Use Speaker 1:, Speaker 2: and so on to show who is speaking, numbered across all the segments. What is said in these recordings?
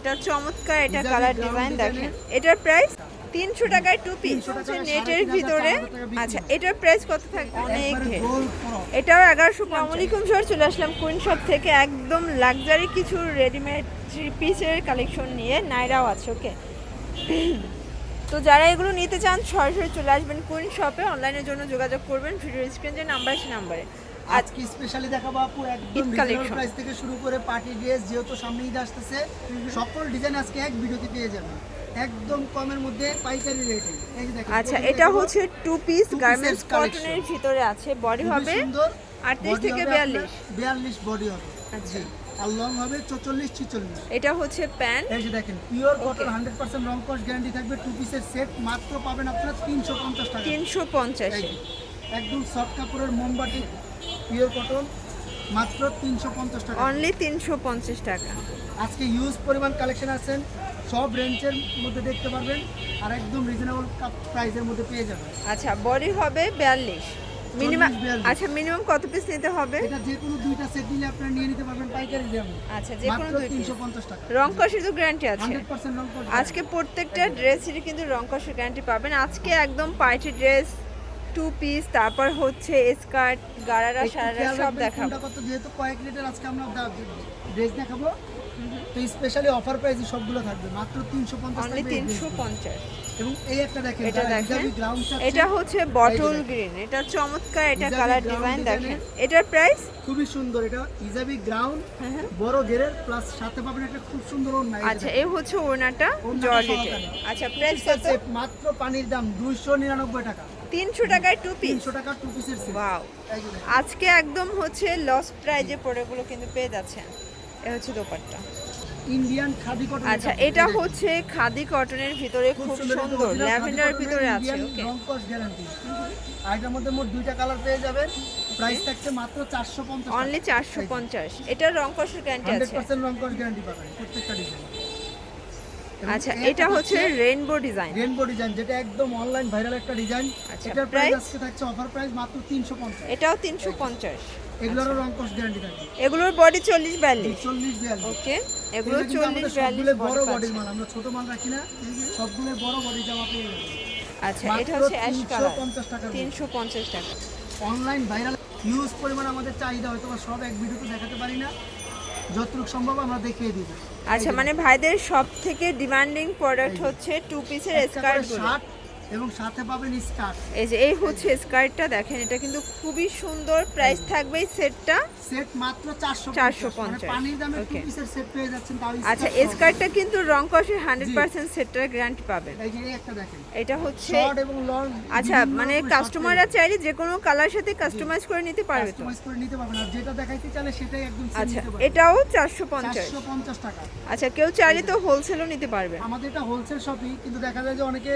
Speaker 1: এটা চমৎকার এটা কালার ডিজাইন দেখেন। এটার প্রাইস তিনশো টাকায় টু পিস
Speaker 2: 300 টাকা,
Speaker 1: নেটের ভিতরে আচ্ছা এটার প্রাইস কত থাকবে? অনেক। এটাও এগারোশো আসসালামাইকুম স্যার চলে আসলাম কুইন শপ থেকে। একদম লাক্সারি কিছু রেডিমেড থ্রি পিসের কালেকশন নিয়ে নাইরাও আছে ওকে তো যারা এগুলো নিতে চান সরাসরি চলে আসবেন কুইন শপে অনলাইনের জন্য যোগাযোগ করবেন। ভিডিও স্ক্রিন যে নাম্বার আছে নাম্বারে
Speaker 2: আজকে স্পেশালি দেখাবো আপু একদম
Speaker 1: ঈদ
Speaker 2: প্রাইস থেকে শুরু করে পার্টি ড্রেস যেহেতু সামনে ঈদ আসতেছে সকল ডিজাইন আজকে এক ভিডিওতে পেয়ে যাবেন। একদম কমের মধ্যে পাইকারি রেটে
Speaker 1: আচ্ছা এটা হচ্ছে টু পিস গার্মেন্টস। কটনের ভিতরে আছে বডি হবে
Speaker 2: সুন্দর
Speaker 1: 38 থেকে 42
Speaker 2: বিয়াল্লিশ। বডি হবে।
Speaker 1: আচ্ছা।
Speaker 2: আর লং হবে চল্লিশ ছিচল্লিশ।
Speaker 1: এটা হচ্ছে প্যান্ট।
Speaker 2: এই যে দেখেন pure cotton
Speaker 1: Okay.
Speaker 2: Hundred percent রং কস গ্যারান্টি থাকবে টু পিসের সেট মাত্র পাবেন আপনারা তিনশো পঞ্চাশ টাকা।
Speaker 1: তিনশো
Speaker 2: এই
Speaker 1: পঞ্চাশে
Speaker 2: যে, একদম সফট কাপড়ের মোমবাটি পিওর কটন মাত্র তিনশো পঞ্চাশ টাকা।
Speaker 1: অনলি তিনশো পঞ্চাশ টাকা।
Speaker 2: আজকে হিউজ পরিমাণ কালেকশন আছেন সব রেঞ্জের মধ্যে দেখতে পারবেন আর একদম রিজনেবল প্রাইসের মধ্যে পেয়ে যাবেন।
Speaker 1: আচ্ছা বডি হবে বিয়াল্লিশ। মিনিমাম আচ্ছা মিনিমাম কত পিস নিতে হবে?
Speaker 2: এটা যে কোনো দুইটা সেট নিলে আপনারা নিয়ে নিতে পারবেন পাইকারি দামে।
Speaker 1: আচ্ছা যে কোনো দুই পিস
Speaker 2: তিনশো পঞ্চাশ টাকা।
Speaker 1: রং কষের তো গ্যারান্টি আছে।
Speaker 2: হান্ড্রেড পার্সেন্ট রং কস
Speaker 1: আজকে প্রত্যেকটা ড্রেসেরই কিন্তু রং কষের গ্যারান্টি পাবেন। আজকে একদম পার্টি ড্রেস টু পিস তারপর হচ্ছে স্কার্ট গারারা সারারা সব দেখাবো।
Speaker 2: কত যেহেতু কয়েক লিটার আজকে আমরা ড্রেস দেখাবো। তো স্পেশালি অফার প্রাইসে সবগুলো থাকবে। মাত্র তিনশো পঞ্চাশ
Speaker 1: অনলি তিনশো পঞ্চাশ।
Speaker 2: এবং এই একটা দেখেন
Speaker 1: এটা দেখেন।
Speaker 2: গ্রাউন্ড
Speaker 1: এটা হচ্ছে বটল গ্রিন এটা চমৎকার এটা কালার ডিজাইন দেখেন। এটার প্রাইস
Speaker 2: খুবই সুন্দর। এটা ইজাবি গ্রাউন্ড
Speaker 1: হ্যাঁ,
Speaker 2: বড় ঘেরের প্লাস সাথে পাবেন একটা খুব সুন্দর ওড়না।
Speaker 1: আচ্ছা। এই হচ্ছে ওড়নাটা জর্জেটের আচ্ছা প্রাইস কত?
Speaker 2: মাত্র পানির দাম দুইশো নিরানব্বই টাকা।
Speaker 1: তিনশো টাকায় টু পিস
Speaker 2: তিনশো টাকা টু পিসের
Speaker 1: ওয়াও। আজকে একদম হচ্ছে লস প্রাইজে প্রোডাক্টগুলো কিন্তু পেয়ে যাচ্ছেন। এ হচ্ছে দোপাট্টা।
Speaker 2: ইন্ডিয়ান খাদি কটন
Speaker 1: আচ্ছা এটা হচ্ছে খাদি কটনের ভিতরে খুব সুন্দর ল্যাভেন্ডার ভিতরে আছে ওকে
Speaker 2: গ্যারান্টি আর এটার মধ্যে মোট দুইটা কালার পেয়ে যাবেন। প্রাইস থাকছে মাত্র চারশো পঞ্চাশ
Speaker 1: অনলি চারশো পঞ্চাশ। এটার রং কষের গ্যারান্টি আছে।
Speaker 2: পার্সেন্ট রং কস গ্যারান্টি পাবেন প্রত্যেকটা ডিজাইন
Speaker 1: আচ্ছা এটা হচ্ছে রেইনবো ডিজাইন
Speaker 2: রেনবো ডিজাইন যেটা একদম অনলাইন ভাইরাল একটা ডিজাইন
Speaker 1: আচ্ছা,
Speaker 2: এটার প্রাইস আজকে থাকছে অফার প্রাইস মাত্র তিনশো পঞ্চাশ।
Speaker 1: এটাও তিনশো পঞ্চাশ।
Speaker 2: এগুলোরও রং কস গ্যারান্টি থাকবে।
Speaker 1: এগুলোর বডি চল্লিশ বিয়াল্লিশ।
Speaker 2: চল্লিশ বিয়াল্লিশ।
Speaker 1: ওকে এগুলো
Speaker 2: এগুলো কিন্তু
Speaker 1: চল্লিশ
Speaker 2: আমাদের
Speaker 1: বিয়াল্লিশ
Speaker 2: সবগুলো বড়
Speaker 1: বডি
Speaker 2: মাল আমরা ছোট মাল রাখি না সবগুলো বড় বডি জামা পেয়ে যাবেন
Speaker 1: আচ্ছা এটা হচ্ছে অ্যাশ কালার
Speaker 2: 350 টাকার মধ্যে।
Speaker 1: তিনশো পঞ্চাশ টাকা।
Speaker 2: অনলাইন ভাইরাল হিউজ পরিমাণ আমাদের চাহিদা হয়তো সব এক ভিডিওতে দেখাতে পারি না। যতটুকু সম্ভব আমরা দেখিয়ে দিব।
Speaker 1: আচ্ছা মানে ভাইদের সব থেকে ডিমান্ডিং প্রোডাক্ট হচ্ছে টু পিসের স্কার্ট
Speaker 2: এবং সাথে পাবেন স্কার্ট।
Speaker 1: এই যে এই হচ্ছে স্কার্টটা দেখেন এটা কিন্তু খুবই সুন্দর প্রাইস থাকবে এই সেটটা
Speaker 2: সেট মাত্র 450
Speaker 1: 450
Speaker 2: মানে পানির দামে টু পিসের সেট পেয়ে যাচ্ছেন তাও
Speaker 1: আচ্ছা স্কার্টটা কিন্তু রং হান্ড্রেড পার্সেন্ট সেটটার গ্যারান্টি পাবেন।
Speaker 2: এই যে একটা দেখেন।
Speaker 1: এটা হচ্ছে
Speaker 2: শর্ট এবং লং
Speaker 1: আচ্ছা মানে কাস্টমাররা চাইলে যে কোনো কালার সাথে কাস্টমাইজ করে নিতে পারবে তো।
Speaker 2: কাস্টমাইজ করে নিতে পারবেন আর যেটা দেখাইতে চাইলে সেটাই একদম
Speaker 1: আচ্ছা এটাও চারশো পঞ্চাশ।
Speaker 2: 450 টাকা।
Speaker 1: আচ্ছা কেউ চাইলে তো হোলসেলও নিতে পারবে
Speaker 2: আমাদের এটা হোলসেল শপই কিন্তু দেখা যায় যে অনেকে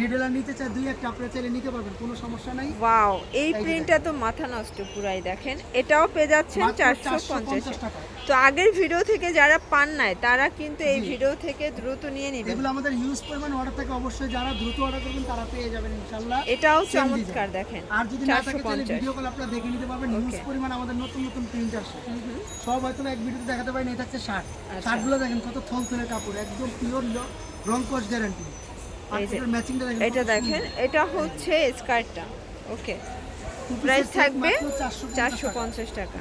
Speaker 2: রিটেলার নিতে চায় দুই একটা আপনারা চাইলে নিতে পারবেন কোনো সমস্যা নাই।
Speaker 1: ওয়াও এই প্রিন্টটা তো মাথা নষ্ট পুরাই দেখেন এটাও পেয়ে যাচ্ছেন চারশো পঞ্চাশ
Speaker 2: 450
Speaker 1: তো আগের ভিডিও থেকে যারা পান নাই তারা কিন্তু এই ভিডিও থেকে দ্রুত নিয়ে নেবেন।
Speaker 2: এগুলো আমাদের হিউজ পরিমাণ অর্ডার থাকে অবশ্যই যারা দ্রুত অর্ডার করবেন তারা পেয়ে যাবেন ইনশাআল্লাহ।
Speaker 1: এটাও চমৎকার দেখেন
Speaker 2: আর যদি না থাকে তাহলে ভিডিও কল আপনারা দেখে নিতে পারবেন
Speaker 1: Okay.
Speaker 2: পরিমাণ আমাদের নতুন নতুন প্রিন্ট আসে সব হয়তো এক ভিডিওতে দেখাতে পারি না এই থাকছে শার্ট
Speaker 1: আচ্ছা।
Speaker 2: শার্টগুলো দেখেন কত থলথলে কাপড় একদম পিওর রং কস গ্যারান্টি
Speaker 1: এটা দেখেন এটা হচ্ছে স্কার্টটা ওকে। প্রাইস থাকবে চারশো পঞ্চাশ টাকা।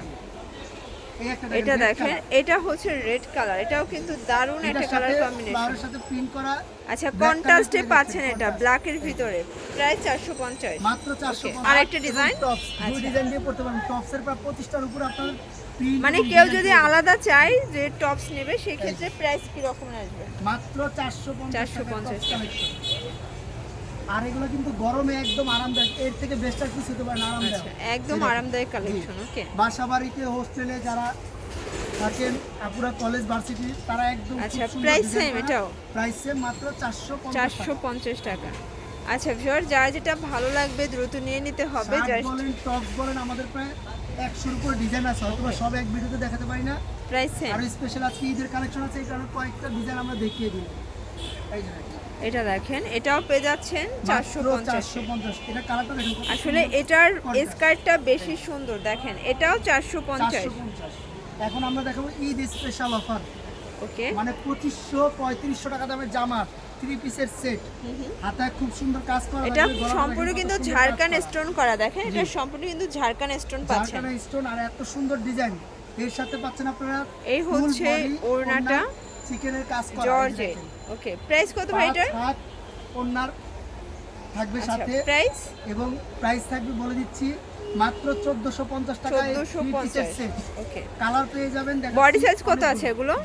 Speaker 1: এটা দেখেন এটা হচ্ছে রেড কালার এটাও কিন্তু দারুণ একটা কালার কম্বিনেশন
Speaker 2: সাথে প্রিন্ট করা
Speaker 1: আচ্ছা কন্ট্রাস্টে পাচ্ছেন এটা
Speaker 2: contrast।
Speaker 1: ব্ল্যাকের ভিতরে প্রায় চারশো পঞ্চাশ।
Speaker 2: মাত্র 450
Speaker 1: আর একটা ডিজাইন
Speaker 2: টপস দুই। ডিজাইন দিয়ে পড়তে পারেন টপসের প্রায় 25টার উপর আপনার
Speaker 1: মানে কেউ যদি আলাদা চায় যে টপস নেবে সেই ক্ষেত্রে প্রাইস কি রকম আসবে?
Speaker 2: মাত্র 450
Speaker 1: 450
Speaker 2: টাকা আর এগুলো কিন্তু গরমে একদম আরামদায়ক। এর থেকে বেস্ট আর কিছু হতে পারে না
Speaker 1: আচ্ছা
Speaker 2: আরামদায়ক
Speaker 1: একদম আরামদায়ক কালেকশন ওকে
Speaker 2: বাসা বাড়িতে হোস্টেলে যারা থাকেন আপুরা কলেজ ভার্সিটি তারা একদম
Speaker 1: আচ্ছা, প্রাইস same এটাও?
Speaker 2: প্রাইস সেম মাত্র 450
Speaker 1: চারশো পঞ্চাশ টাকা। আচ্ছা ভিওর যার যেটা ভালো লাগবে দ্রুত নিয়ে নিতে হবে। জাস্ট
Speaker 2: বলেন টপস বলেন আমাদের প্রায় একশোর উপর ডিজাইন আছে হয়তো সব এক ভিডিওতে দেখাতে পারি না। আর স্পেশাল আজকে ঈদের কালেকশন আছে এই কারণে কয়েকটা ডিজাইন আমরা দেখিয়ে দিই।
Speaker 1: এটা দেখেন এটাও পেয়ে যাচ্ছেন চারশো
Speaker 2: মাত্র
Speaker 1: পঞ্চাশ।
Speaker 2: 450 এটা কালারটা দেখুন কত
Speaker 1: আসলে এটার। স্কার্টটা বেশি সুন্দর দেখেন এটাও চারশো পঞ্চাশ।
Speaker 2: এখন আমরা দেখাবো ঈদ স্পেশাল অফার
Speaker 1: ওকে।
Speaker 2: মানে পঁচিশশো পঁয়ত্রিশশো টাকা দামের জামা থ্রি পিসের সেট হাতায় খুব সুন্দর কাজ করা
Speaker 1: এটা সম্পূর্ণ
Speaker 2: দেখেন
Speaker 1: কিন্তু ঝাড়খান স্টোন করা। দেখেন এটা সম্পূর্ণ কিন্তু ঝাড়খান স্টোন পাচ্ছেন
Speaker 2: ঝাড়খানা স্টোন আর এত সুন্দর ডিজাইন এর সাথে পাচ্ছেন আপনারা
Speaker 1: এই হচ্ছে ওড়নাটা,
Speaker 2: চিকেনের কাজ করা
Speaker 1: জর্জে ওকে প্রাইস কত ভাই এটার?
Speaker 2: ওড়নার থাকবে
Speaker 1: আচ্ছা
Speaker 2: সাথে।
Speaker 1: প্রাইস
Speaker 2: এবং প্রাইস থাকবে বলে দিচ্ছি মাত্র চোদ্দশো পঞ্চাশ টাকা
Speaker 1: চোদ্দোশো পঞ্চাশ ওকে।
Speaker 2: কালার পেয়ে যাবেন দেখাচ্ছি
Speaker 1: Body size কত আছে এগুলো?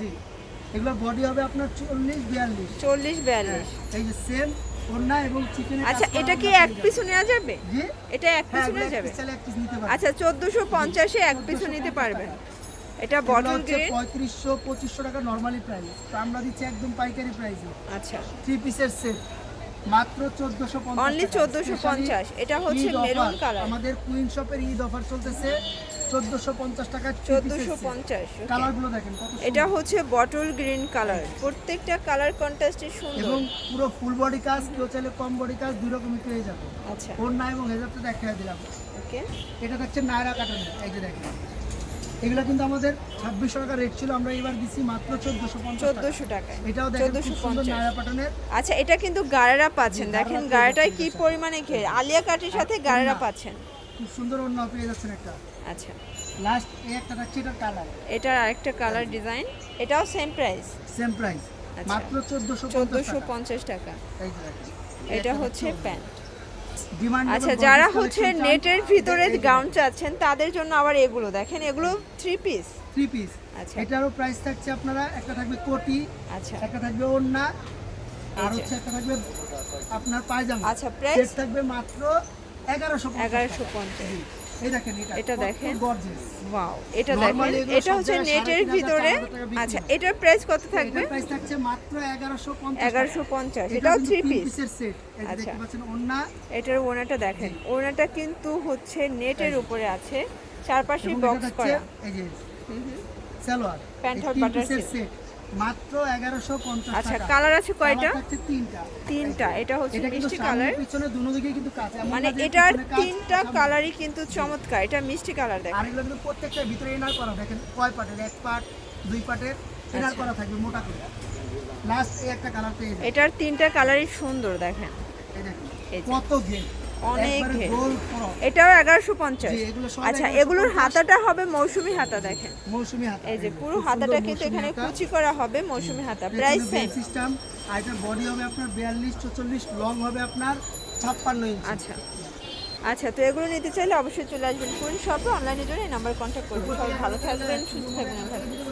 Speaker 2: এগুলো বডি হবে আপনার চল্লিশ বিয়াল্লিশ।
Speaker 1: চল্লিশ বিয়াল্লিশ।
Speaker 2: এই যে সেম ওড়না এবং চিকেনের
Speaker 1: আচ্ছা এটা কি এক নেওয়া যাবে? এটা এক
Speaker 2: হ্যাঁ
Speaker 1: পিসও নেওয়া যাবে। আচ্ছা চোদ্দোশো পঞ্চাশে এক পিসও নিতে পারবেন। এটা বটল
Speaker 2: হচ্ছে
Speaker 1: গ্রিন
Speaker 2: পঁয়ত্রিশশো পঁচিশশো টাকা নর্মালি প্রাইস তো আমরা দিচ্ছি একদম পাইকারি প্রাইসে
Speaker 1: আচ্ছা।
Speaker 2: থ্রি পিসের সেট মাত্র চোদ্দশো
Speaker 1: অনলি চোদ্দোশো পঞ্চাশ। এটা হচ্ছে মেরুন কালার
Speaker 2: আমাদের কুইন শপের ঈদ অফার চলতেছে। টাকা দেখেন কত
Speaker 1: এটা হচ্ছে বটল গ্রিন কালার প্রত্যেকটা কালার কন্ট্রাস্টে সুন্দর।
Speaker 2: এবং পুরো ফুল বডি কাজ কেউ চাইলে কম বডি কাজ দুই রকমই পেয়ে যাবে।
Speaker 1: আচ্ছা।
Speaker 2: ওড়না এবং হেজারটা দেখাই দিলাম।
Speaker 1: ওকে।
Speaker 2: এটা হচ্ছে নায়রা কাটানো এই যে দেখেন। এগুলো কিন্তু আমাদের ছাব্বিশশো টাকা রেট ছিল আমরা এবার দিচ্ছি মাত্র চোদ্দশো
Speaker 1: চোদ্দোশো টাকায়।
Speaker 2: এটাও দেখেন খুব
Speaker 1: 1450
Speaker 2: সুন্দর নায়রা পাটনের
Speaker 1: আচ্ছা এটা কিন্তু গাড়ারা পাচ্ছেন। দেখেন গাড়াটায় কি। পরিমাণে ঘের আলিয়া কাটের সাথে গাড়ারা পাচ্ছেন।
Speaker 2: খুব সুন্দর অন্য পেয়ে যাচ্ছেন একটা।
Speaker 1: আচ্ছা।
Speaker 2: লাস্ট এই একটা থাকছে এটার কালার
Speaker 1: এটার আরেকটা কালার ডিজাইন এটাও সেম প্রাইস
Speaker 2: সেম প্রাইস
Speaker 1: আচ্ছা।
Speaker 2: মাত্র চোদ্দশো
Speaker 1: চোদ্দোশো পঞ্চাশ টাকা। এটা হচ্ছে প্যান্ট। আচ্ছা যারা হচ্ছে নেটের ভিতরে গাউন চাচ্ছেন তাদের জন্য আবার এগুলো। দেখেন এগুলো থ্রি পিস
Speaker 2: থ্রি পিস
Speaker 1: আচ্ছা।
Speaker 2: এটারও প্রাইস থাকছে আপনারা একটা থাকবে কোটি
Speaker 1: আচ্ছা।
Speaker 2: একটা থাকবে ওড়না আর হচ্ছে একটা থাকবে আপনার পায়জামা।
Speaker 1: আচ্ছা?
Speaker 2: সেট থাকবে মাত্র এগারোশো
Speaker 1: পঞ্চাশ
Speaker 2: এটা
Speaker 1: দেখেন। ওয়াও এটা দেখেন। এটা হচ্ছে নেটের ভিতরে।
Speaker 2: 4,000 টাকা বিক্রি
Speaker 1: আচ্ছা এটার প্রাইস কত থাকবে?
Speaker 2: প্রাইস থাকছে মাত্র
Speaker 1: এটাও পিস আচ্ছা। এটার ওনাটা দেখেন। ওনাটা কিন্তু হচ্ছে নেটের উপরে আছে। চারপাশে বক্স করা।
Speaker 2: এই যে সালোয়ার। পিসের
Speaker 1: silk।
Speaker 2: সেট মাত্র এগারোশো পঞ্চাশ
Speaker 1: আচ্ছা কালার আছে কয়টা?
Speaker 2: তিনটা।
Speaker 1: তিনটা এটা হচ্ছে মিষ্টি কালার
Speaker 2: পিছনে দুনো দিকে কিন্তু কাজ
Speaker 1: মানে এটার তিনটা কালারই কিন্তু চমৎকার। এটা মিষ্টি কালার
Speaker 2: আর
Speaker 1: দেখেন
Speaker 2: এগুলো কিন্তু প্রত্যেকটার ভিতরে এনার করা দেখেন কয় পার্টের এক পার্ট দুই পার্টের এনার
Speaker 1: আচ্ছা।
Speaker 2: করা থাকবে মোটা করে। লাস্ট এই একটা কালার পেয়ে
Speaker 1: এটার তিনটা কালারই সুন্দর দেখেন।
Speaker 2: কত ঘের
Speaker 1: অনেক। এটাও এগারোশো পঞ্চাশ। আচ্ছা এগুলোর হাতাটা হবে মৌসুমি হাতা দেখেন।
Speaker 2: মৌসুমি হাতা।
Speaker 1: এই যে পুরো হাতাটা কিন্তু এখানে কুচি করা হবে মৌসুমি হাতা। প্রাইস
Speaker 2: সিস্টেম আর এটার বডি হবে আপনার বিয়াল্লিশ চল্লিশ লং হবে আপনার ছাপ্পান্ন ইঞ্চি
Speaker 1: আচ্ছা। আচ্ছা তো এগুলো নিতে চাইলে অবশ্যই চলে আসবেন কোন শপে। অনলাইনের জন্য এই নাম্বার কন্ট্যাক্ট করবেন। সবাই ভালো থাকবেন সুস্থ থাকবেন